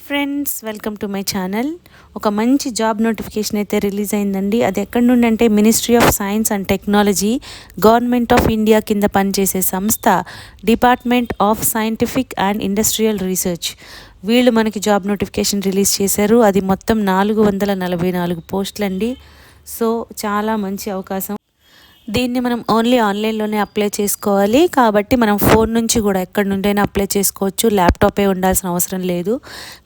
Hi friends welcome to my channel ఒక మంచి job notification అయితే రిలీజ్ అయిందండి. అది ఎక్కడి నుండి అంటే ministry of science and technology government of India కింద పనిచేసే సంస్థ department of scientific and industrial research వీళ్ళు మనకి జాబ్ నోటిఫికేషన్ రిలీజ్ చేశారు. అది మొత్తం నాలుగు వందల నలభై నాలుగు పోస్టులండి. సో చాలా మంచి అవకాశం. దీన్ని మనం ఓన్లీ ఆన్లైన్లోనే అప్లై చేసుకోవాలి. కాబట్టి మనం ఫోన్ నుంచి కూడా ఎక్కడి నుండైనా అప్లై చేసుకోవచ్చు. ల్యాప్టాపే ఉండాల్సిన అవసరం లేదు.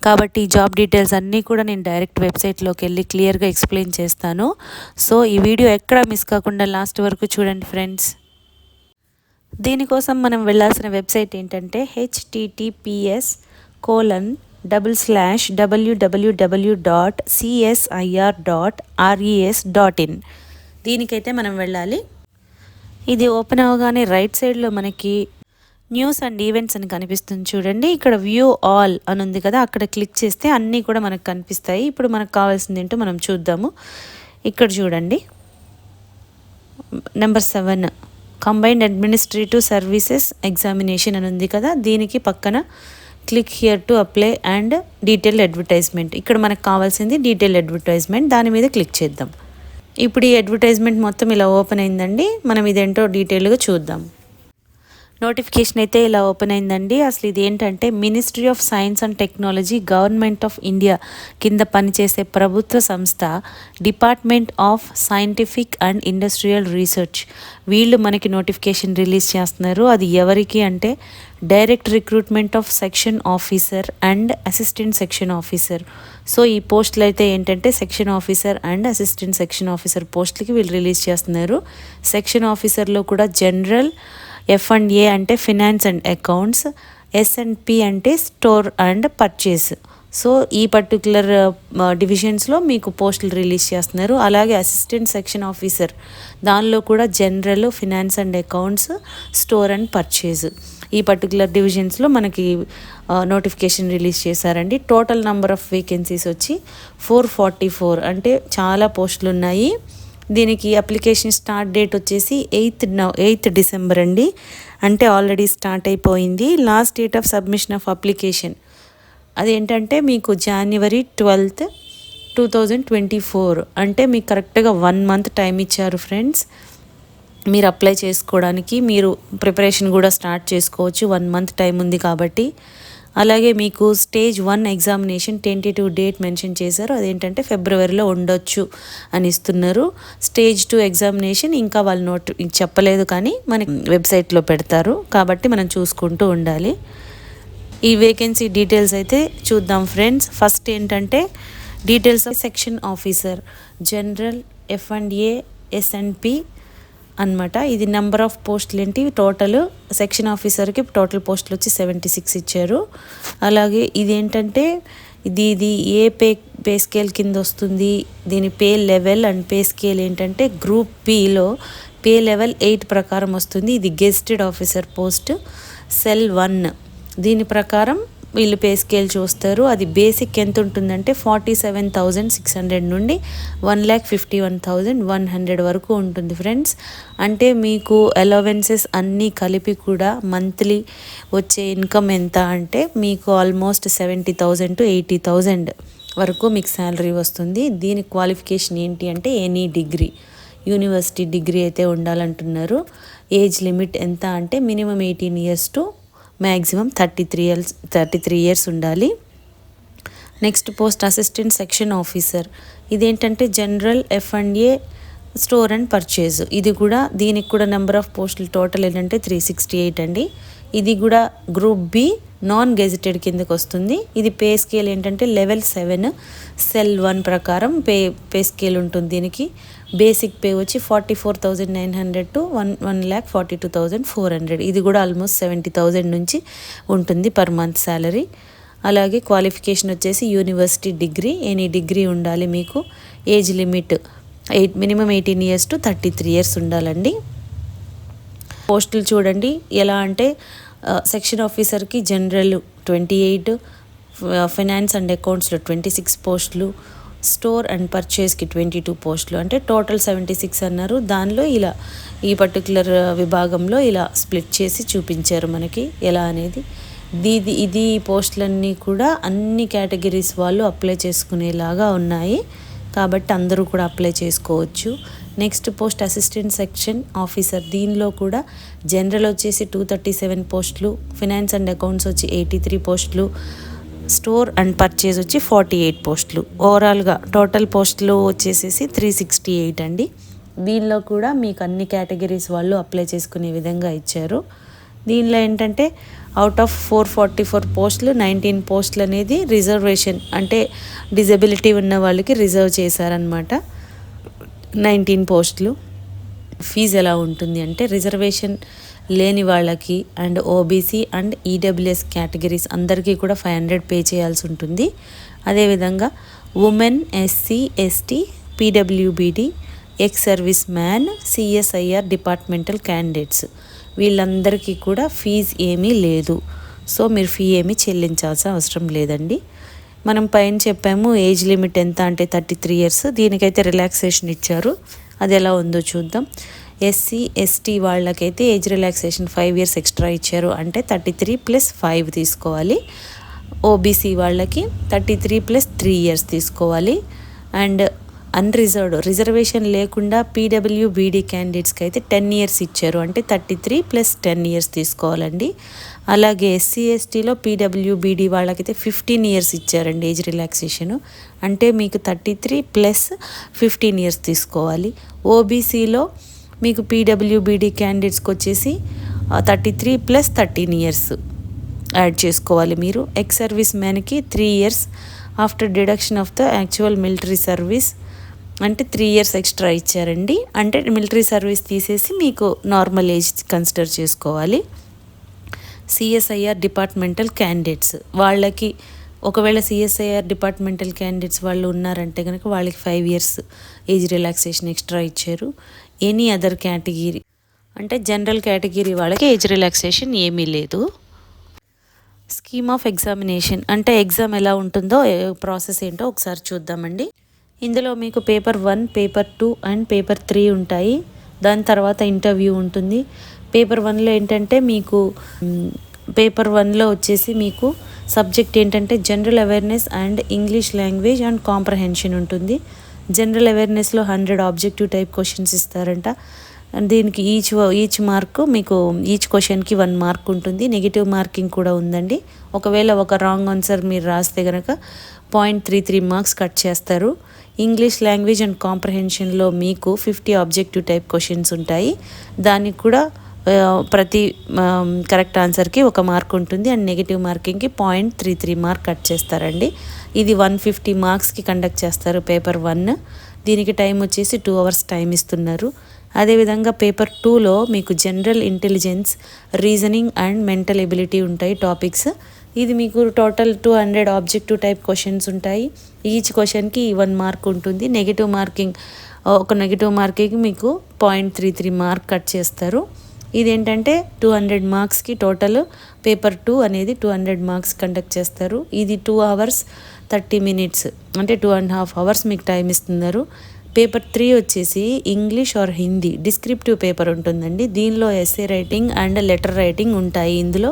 కాబట్టి ఈ జాబ్ డీటెయిల్స్ అన్నీ కూడా నేను డైరెక్ట్ వెబ్సైట్లోకి వెళ్ళి క్లియర్గా ఎక్స్ప్లెయిన్ చేస్తాను. సో ఈ వీడియో ఎక్కడ మిస్ కాకుండా లాస్ట్ వరకు చూడండి ఫ్రెండ్స్ దీనికోసం మనం వెళ్ళాల్సిన వెబ్సైట్ ఏంటంటే HTTPS colon double slash WWW dot CSIR dot RES dot in దీనికైతే మనం వెళ్ళాలి. ఇది ఓపెన్ అవ్వగానే రైట్ సైడ్లో మనకి న్యూస్ అండ్ ఈవెంట్స్ అని కనిపిస్తుంది చూడండి. ఇక్కడ వ్యూ ఆల్ అని ఉంది కదా అక్కడ క్లిక్ చేస్తే అన్నీ కూడా మనకు కనిపిస్తాయి. ఇప్పుడు మనకు కావాల్సింది ఏంటో మనం చూద్దాము. ఇక్కడ చూడండి. Number seven combined administrative services examination అని ఉంది కదా దీనికి పక్కన click here to apply and detail advertisement. ఇక్కడ మనకు కావాల్సింది డీటెయిల్ అడ్వర్టైజ్మెంట్ దాని మీద క్లిక్ చేద్దాం. ఇప్పుడు ఈ అడ్వర్టైజ్మెంట్ మొత్తం ఇలా ఓపెన్ అయిందండి. మనం ఇదేంటో డీటెయిల్గా చూద్దాం. నోటిఫికేషన్ అయితే ఇలా ఓపెన్ అయిందండి. అసలు ఇది ఏంటంటే ministry of science and technology government of India కింద పనిచేసే ప్రభుత్వ సంస్థ department of scientific and industrial research. వీళ్ళు మనకి నోటిఫికేషన్ రిలీజ్ చేస్తున్నారు. అది ఎవరికి అంటే direct recruitment of section officer and assistant section officer. So ఈ పోస్టులు అయితే ఏంటంటే section officer and assistant section officer పోస్టులకి వీళ్ళు రిలీజ్ చేస్తున్నారు. సెక్షన్ ఆఫీసర్లో కూడా జనరల్ ఎఫ్ అండ్ ఏ అంటే finance and accounts S and P అంటే స్టోర్ అండ్ పర్చేస్ సో ఈ పర్టికులర్ డివిజన్స్లో uh, మీకు పోస్టులు రిలీజ్ చేస్తున్నారు. అలాగే అసిస్టెంట్ సెక్షన్ ఆఫీసర్ దానిలో కూడా general finance and accounts store and purchase ఈ పర్టికులర్ డివిజన్స్లో మనకి uh, నోటిఫికేషన్ రిలీజ్ చేశారండి. టోటల్ నెంబర్ ఆఫ్ వేకెన్సీస్ వచ్చి ఫోర్ ఫార్టీ ఫోర్ అంటే చాలా పోస్టులు ఉన్నాయి. దీనికి అప్లికేషన్ స్టార్ట్ డేట్ వచ్చేసి ఎయిత్ ఎయిత్ డిసెంబర్ అండి. అంటే ఆల్రెడీ స్టార్ట్ అయిపోయింది. Last date of submission of application అదేంటంటే మీకు January twelfth two thousand twenty four అంటే మీకు కరెక్ట్గా వన్ మంత్ టైం ఇచ్చారు ఫ్రెండ్స్ మీరు అప్లై చేసుకోవడానికి మీరు ప్రిపరేషన్ కూడా స్టార్ట్ చేసుకోవచ్చు. వన్ మంత్ టైం ఉంది కాబట్టి. అలాగే మీకు stage one examination tentative date mention చేశారు. అదేంటంటే ఫిబ్రవరిలో ఉండొచ్చు అని ఇస్తున్నారు. స్టేజ్ టూ ఎగ్జామినేషన్ ఇంకా వాళ్ళు నోట్ చెప్పలేదు కానీ మనకి వెబ్సైట్లో పెడతారు. కాబట్టి మనం చూసుకుంటూ ఉండాలి. ఈ వేకెన్సీ డీటెయిల్స్ అయితే చూద్దాం ఫ్రెండ్స్. ఫస్ట్ ఏంటంటే details of section officer general F and A SNP అనమాట ఇది నెంబర్ ఆఫ్ పోస్టులు ఏంటి? టోటల్ సెక్షన్ ఆఫీసర్కి టోటల్ పోస్టులు వచ్చి సెవెంటీ సిక్స్ ఇచ్చారు. అలాగే ఇది ఏంటంటే ఇది ఇది ఏ పే పే స్కేల్ కింద వస్తుంది? దీని pay level and pay scale ఏంటంటే గ్రూప్ పిలో పే లెవెల్ ఎయిట్ ప్రకారం వస్తుంది. ఇది gazetted officer post cell one దీని ప్రకారం వీళ్ళు పే స్కేల్ చూస్తారు. అది బేసిక్ ఎంత ఉంటుందంటే forty seven thousand six hundred నుండి one lakh fifty one thousand one hundred వరకు ఉంటుంది ఫ్రెండ్స్ అంటే మీకు అలవెన్సెస్ అన్నీ కలిపి కూడా మంత్లీ వచ్చే ఇన్కమ్ ఎంత అంటే మీకు almost seventy thousand to eighty thousand వరకు మీకు శాలరీ వస్తుంది. దీని క్వాలిఫికేషన్ ఏంటి అంటే ఎనీ డిగ్రీ యూనివర్సిటీ డిగ్రీ అయితే ఉండాలంటున్నారు. ఏజ్ లిమిట్ ఎంత అంటే minimum eighteen years to maximum thirty three years thirty three years ఉండాలి. Next post assistant section officer. ఇదేంటంటే general F and A store and purchase. ఇది కూడా దీనికి కూడా నెంబర్ ఆఫ్ పోస్టులు టోటల్ ఏంటంటే త్రీ సిక్స్టీ ఎయిట్ అండి. ఇది కూడా గ్రూప్ బి నాన్ గెజిటెడ్ కిందకి వస్తుంది. ఇది పే స్కేల్ ఏంటంటే లెవెల్ సెవెన్. సెల్ వన్ ప్రకారం పే పే స్కేల్ ఉంటుంది దీనికి. బేసిక్ పే వచ్చి forty four thousand nine hundred to one one lakh forty two thousand four hundred. ఇది కూడా ఆల్మోస్ట్ సెవెంటీ థౌజండ్ నుంచి ఉంటుంది పర్ మంత్ శాలరీ అలాగే క్వాలిఫికేషన్ వచ్చేసి యూనివర్సిటీ డిగ్రీ ఎనీ డిగ్రీ ఉండాలి మీకు. Age limit eight minimum eighteen years to thirty three years ఉండాలండి. పోస్టులు చూడండి. ఎలా అంటే సెక్షన్ ఆఫీసర్కి general twenty eight finance and అకౌంట్స్లో twenty six పోస్టులు స్టోర్ అండ్ పర్చేస్కి ట్వంటీ టూ పోస్టులు. అంటే టోటల్ సెవెంటీ సిక్స్ అన్నారు. దానిలో ఇలా ఈ పర్టికులర్ విభాగంలో ఇలా స్ప్లిట్ చేసి చూపించారు మనకి. ఎలా అనేది? దీది ఇది పోస్టులన్నీ కూడా అన్ని కేటగిరీస్ వాళ్ళు అప్లై చేసుకునేలాగా ఉన్నాయి. కాబట్టి అందరూ కూడా అప్లై చేసుకోవచ్చు. Next post assistant section officer. దీనిలో కూడా జనరల్ వచ్చేసి టూ థర్టీ సెవెన్ పోస్టులు ఫినాన్స్ అండ్ అకౌంట్స్ వచ్చి ఎయిటీ త్రీ పోస్టులు స్టోర్ అండ్ పర్చేజ్ వచ్చి ఫార్టీ ఎయిట్ పోస్టులు. ఓవరాల్గా టోటల్ పోస్టులు వచ్చేసేసి త్రీ సిక్స్టీ ఎయిట్ అండి. దీనిలో కూడా మీకు అన్ని కేటగిరీస్ వాళ్ళు అప్లై చేసుకునే విధంగా ఇచ్చారు. దీనిలో ఏంటంటే out of four forty four పోస్టులు నైన్టీన్ పోస్టులు అనేది రిజర్వేషన్ అంటే డిజబిలిటీ ఉన్న వాళ్ళకి రిజర్వ్ చేశారనమాట నైన్టీన్ పోస్టులు. ఫీజు ఎలా ఉంటుంది అంటే రిజర్వేషన్ లేని వాళ్ళకి and OBC and EWS categories అందరికీ కూడా ఫైవ్ హండ్రెడ్ పే చేయాల్సి ఉంటుంది. అదేవిధంగా women SC ST PWBD ex service man CSIR departmental candidates. వీళ్ళందరికీ కూడా ఫీజు ఏమీ లేదు. సో మీరు ఫీ ఏమీ చెల్లించాల్సిన అవసరం లేదండి. మనం పైన చెప్పాము ఏజ్ లిమిట్ ఎంత అంటే థర్టీ త్రీ ఇయర్స్. దీనికైతే రిలాక్సేషన్ ఇచ్చారు. అది ఎలా ఉందో చూద్దాం. ఎస్సీ ఎస్టీ వాళ్ళకైతే age relaxation five years extra ఇచ్చారు. అంటే థర్టీ త్రీ ప్లస్ ఫైవ్ తీసుకోవాలి ఓబీసీ వాళ్ళకి thirty three plus three years తీసుకోవాలి. అండ్ అన్రిజర్వ్డ్ రిజర్వేషన్ లేకుండా పీడబ్ల్యూ బీడీ క్యాండిడేట్స్కి అయితే టెన్ ఇయర్స్ ఇచ్చారు. అంటే thirty three plus ten years తీసుకోవాలండి. అలాగే ఎస్సీ ఎస్టీలో పీడబ్ల్యూ బీడీ వాళ్ళకైతే ఫిఫ్టీన్ ఇయర్స్ ఇచ్చారండి ఏజ్ రిలాక్సేషన్ అంటే మీకు thirty three plus fifteen years తీసుకోవాలి ఓబీసీలో మీకు పీడబ్ల్యూబీడీ క్యాండిడేట్స్కి వచ్చేసి thirty three plus thirteen years add చేసుకోవాలి మీరు. Ex service మ్యాన్కి three years after deduction of the actual military service అంటే త్రీ ఇయర్స్ ఎక్స్ట్రా ఇచ్చారండి. అంటే మిలిటరీ సర్వీస్ తీసేసి మీకు నార్మల్ ఏజ్ కన్సిడర్ చేసుకోవాలి. సిఎస్ఐఆర్ డిపార్ట్మెంటల్ క్యాండిడేట్స్ వాళ్ళకి ఒకవేళ సిఎస్ఐఆర్ డిపార్ట్మెంటల్ క్యాండిడేట్స్ వాళ్ళు ఉన్నారంటే కనుక వాళ్ళకి five years age relaxation extra ఇచ్చారు. ఎనీ అదర్ కేటగిరీ అంటే జనరల్ కేటగిరీ వాళ్ళకి ఏజ్ రిలాక్సేషన్ ఏమీ లేదు. స్కీమ్ ఆఫ్ ఎగ్జామినేషన్ అంటే ఎగ్జామ్ ఎలా ఉంటుందో ప్రాసెస్ ఏంటో ఒకసారి చూద్దామండి. ఇందులో మీకు paper one paper two and paper three ఉంటాయి. దాని తర్వాత ఇంటర్వ్యూ ఉంటుంది. పేపర్ వన్లో ఏంటంటే మీకు పేపర్ వన్లో వచ్చేసి మీకు సబ్జెక్ట్ ఏంటంటే general awareness and English language and comprehension ఉంటుంది. జనరల్ అవేర్నెస్లో హండ్రెడ్ ఆబ్జెక్టివ్ టైప్ క్వశ్చన్స్ ఇస్తారంట. దీనికి ఈచ్ ఈచ్ మార్క్ మీకు ఈచ్ క్వశ్చన్కి వన్ మార్క్ ఉంటుంది. నెగిటివ్ మార్కింగ్ కూడా ఉందండి. ఒకవేళ ఒక రాంగ్ ఆన్సర్ మీరు రాస్తే కనుక point three three marks cut చేస్తారు. ఇంగ్లీష్ లాంగ్వేజ్ అండ్ కాంప్రహెన్షన్లో మీకు ఫిఫ్టీ ఆబ్జెక్టివ్ టైప్ క్వశ్చన్స్ ఉంటాయి. దానికి కూడా ప్రతి కరెక్ట్ ఆన్సర్కి ఒక మార్క్ ఉంటుంది. And negative మార్కింగ్కి point three three mark cut చేస్తారండి. ఇది వన్ ఫిఫ్టీ మార్క్స్కి కండక్ట్ చేస్తారు పేపర్ వన్. దీనికి టైం వచ్చేసి టూ అవర్స్ టైం ఇస్తున్నారు. అదేవిధంగా పేపర్ టూలో మీకు general intelligence reasoning and mental ability ఉంటాయి టాపిక్స్. ఇది మీకు total two hundred objective type questions ఉంటాయి. ఈచ్ క్వశ్చన్కి వన్ మార్క్ ఉంటుంది. నెగిటివ్ మార్కింగ్ ఒక నెగిటివ్ మార్కింగ్ మీకు point three three mark cut చేస్తారు. ఇదేంటంటే టూ హండ్రెడ్ మార్క్స్కి టోటల్ పేపర్ టూ అనేది టూ హండ్రెడ్ మార్క్స్ కండక్ట్ చేస్తారు. ఇది టూ అవర్స్ థర్టీ మినిట్స్ అంటే టూ అండ్ హాఫ్ అవర్స్ మీకు టైం ఇస్తున్నారు. పేపర్ త్రీ వచ్చేసి English or Hindi descriptive paper ఉంటుందండి. దీనిలో essay writing and letter writing ఉంటాయి ఇందులో.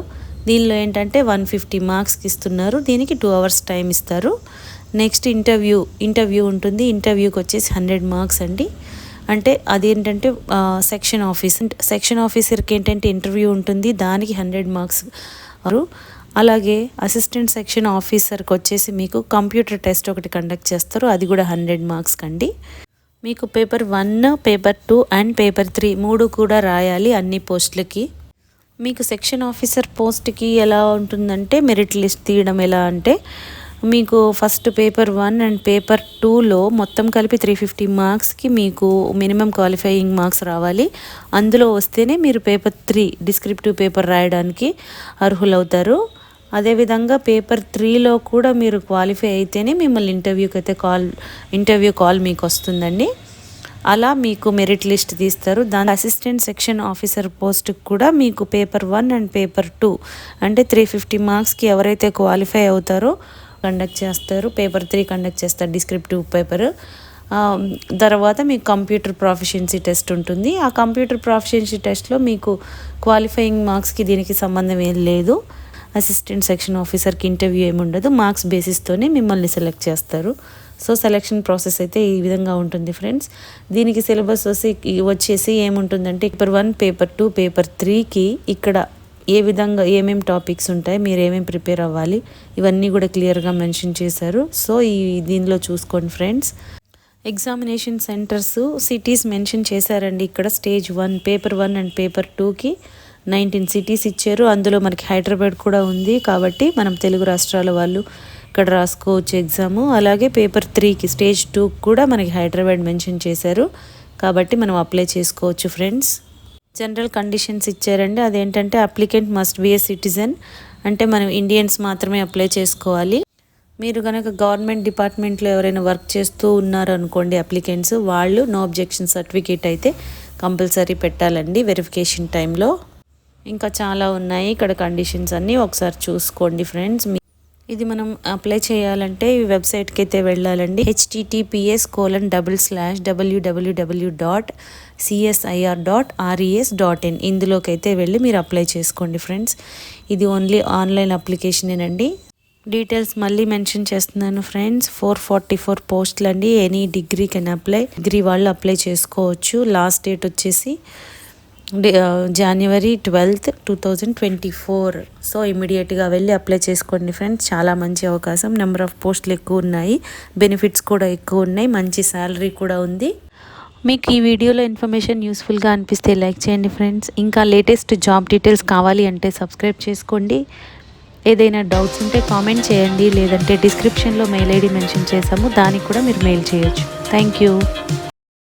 దీనిలో ఏంటంటే వన్ ఫిఫ్టీ మార్క్స్కి ఇస్తున్నారు. దీనికి టూ అవర్స్ టైం ఇస్తారు. నెక్స్ట్ ఇంటర్వ్యూ ఇంటర్వ్యూ ఉంటుంది. ఇంటర్వ్యూకి వచ్చేసి హండ్రెడ్ మార్క్స్ అండి. అంటే అదేంటంటే సెక్షన్ ఆఫీస్ సెక్షన్ ఆఫీసర్కి ఏంటంటే ఇంటర్వ్యూ ఉంటుంది. దానికి హండ్రెడ్ మార్క్స్ అలాగే అసిస్టెంట్ సెక్షన్ ఆఫీసర్కి వచ్చేసి మీకు కంప్యూటర్ టెస్ట్ ఒకటి కండక్ట్ చేస్తారు. అది కూడా హండ్రెడ్ మార్క్స్ కండి మీకు paper one paper two and paper three మూడు కూడా రాయాలి అన్ని పోస్టులకి మీకు సెక్షన్ ఆఫీసర్ పోస్ట్కి ఎలా ఉంటుందంటే మెరిట్ లిస్ట్ తీయడం ఎలా అంటే మీకు first paper one and paper టూలో మొత్తం కలిపి త్రీ ఫిఫ్టీ మార్క్స్కి మీకు మినిమం క్వాలిఫైయింగ్ మార్క్స్ రావాలి. అందులో వస్తేనే మీరు పేపర్ త్రీ డిస్క్రిప్టివ్ పేపర్ రాయడానికి అర్హులవుతారు. అదేవిధంగా పేపర్ త్రీలో కూడా మీరు క్వాలిఫై అయితేనే మిమ్మల్ని ఇంటర్వ్యూకి అయితే కాల్ ఇంటర్వ్యూ కాల్ మీకు వస్తుందండి. అలా మీకు మెరిట్ లిస్ట్ తీస్తారు. దాని అసిస్టెంట్ సెక్షన్ ఆఫీసర్ పోస్ట్కి కూడా మీకు paper one and paper two అంటే త్రీ ఫిఫ్టీ మార్క్స్కి ఎవరైతే క్వాలిఫై అవుతారో కండక్ట్ చేస్తారు. పేపర్ త్రీ కండక్ట్ చేస్తారు డిస్క్రిప్టివ్ పేపర్. తర్వాత మీకు కంప్యూటర్ ప్రాఫిషియన్సీ టెస్ట్ ఉంటుంది. ఆ కంప్యూటర్ ప్రాఫిషియన్సీ టెస్ట్లో మీకు క్వాలిఫైయింగ్ మార్క్స్కి దీనికి సంబంధం ఏం లేదు. అసిస్టెంట్ సెక్షన్ ఆఫీసర్కి ఇంటర్వ్యూ ఏమి ఉండదు మార్క్స్ బేసిస్తోనే మిమ్మల్ని సెలెక్ట్ చేస్తారు. సో సెలెక్షన్ ప్రాసెస్ అయితే ఈ విధంగా ఉంటుంది ఫ్రెండ్స్ దీనికి సిలబస్ వచ్చి వచ్చేసి ఏముంటుందంటే paper one paper two paper త్రీకి ఇక్కడ ఏ విధంగా ఏమేమి టాపిక్స్ ఉంటాయి మీరు ఏమేమి ప్రిపేర్ అవ్వాలి ఇవన్నీ కూడా క్లియర్గా మెన్షన్ చేశారు. సో ఈ దీనిలో చూసుకోండి friends examination centres cities mention చేశారండి. ఇక్కడ stage one paper one and paper టూకి నైన్టీన్ సిటీస్ ఇచ్చారు. అందులో మనకి హైదరాబాద్ కూడా ఉంది. కాబట్టి మనం తెలుగు రాష్ట్రాల వాళ్ళు ఇక్కడ రాసుకోవచ్చు ఎగ్జాము అలాగే పేపర్ త్రీకి స్టేజ్ టూ కూడా మనకి హైదరాబాద్ మెన్షన్ చేశారు. కాబట్టి మనం అప్లై చేసుకోవచ్చు ఫ్రెండ్స్ జనరల్ కండిషన్స్ ఇచ్చారండి. అదేంటంటే applicant must be a citizen అంటే మనం ఇండియన్స్ మాత్రమే అప్లై చేసుకోవాలి. మీరు కనుక గవర్నమెంట్ డిపార్ట్మెంట్లో ఎవరైనా వర్క్ చేస్తూ ఉన్నారనుకోండి అప్లికెంట్స్ వాళ్ళు నో అబ్జెక్షన్ సర్టిఫికేట్ అయితే కంపల్సరీ పెట్టాలండి వెరిఫికేషన్ టైంలో ఇంకా చాలా ఉన్నాయి. ఇక్కడ కండిషన్స్ అన్నీ ఒకసారి చూసుకోండి ఫ్రెండ్స్ ఇది మనం అప్లై చేయాలంటే ఈ వెబ్సైట్కి అయితే వెళ్ళాలండి. HTTPS colon double slash WWW dot CSIR dot RES dot in ఇందులోకి అయితే వెళ్ళి మీరు అప్లై చేసుకోండి ఫ్రెండ్స్ ఇది ఓన్లీ ఆన్లైన్ అప్లికేషనేనండి డీటెయిల్స్ మళ్ళీ మెన్షన్ చేస్తున్నాను ఫ్రెండ్స్ ఫోర్ ఫార్టీ ఫోర్ పోస్టులు అండి any degree can apply degree వాళ్ళు అప్లై చేసుకోవచ్చు. లాస్ట్ డేట్ వచ్చేసి జనవరి twelfth two thousand twenty four so ఇమీడియట్గా వెళ్ళి అప్లై చేసుకోండి ఫ్రెండ్స్ చాలా మంచి అవకాశం. నెంబర్ ఆఫ్ పోస్టులు ఎక్కువ ఉన్నాయి. బెనిఫిట్స్ కూడా ఎక్కువ ఉన్నాయి. మంచి శాలరీ కూడా ఉంది. మీకు ఈ వీడియోలో ఇన్ఫర్మేషన్ యూస్ఫుల్గా అనిపిస్తే లైక్ చేయండి ఫ్రెండ్స్ ఇంకా లేటెస్ట్ జాబ్ డీటెయిల్స్ కావాలి అంటే సబ్స్క్రైబ్ చేసుకోండి. ఏదైనా డౌట్స్ ఉంటే కామెంట్ చేయండి. లేదంటే డిస్క్రిప్షన్లో మెయిల్ ఐడి మెన్షన్ చేసాము దానికి కూడా మీరు మెయిల్ చేయొచ్చు. Thank you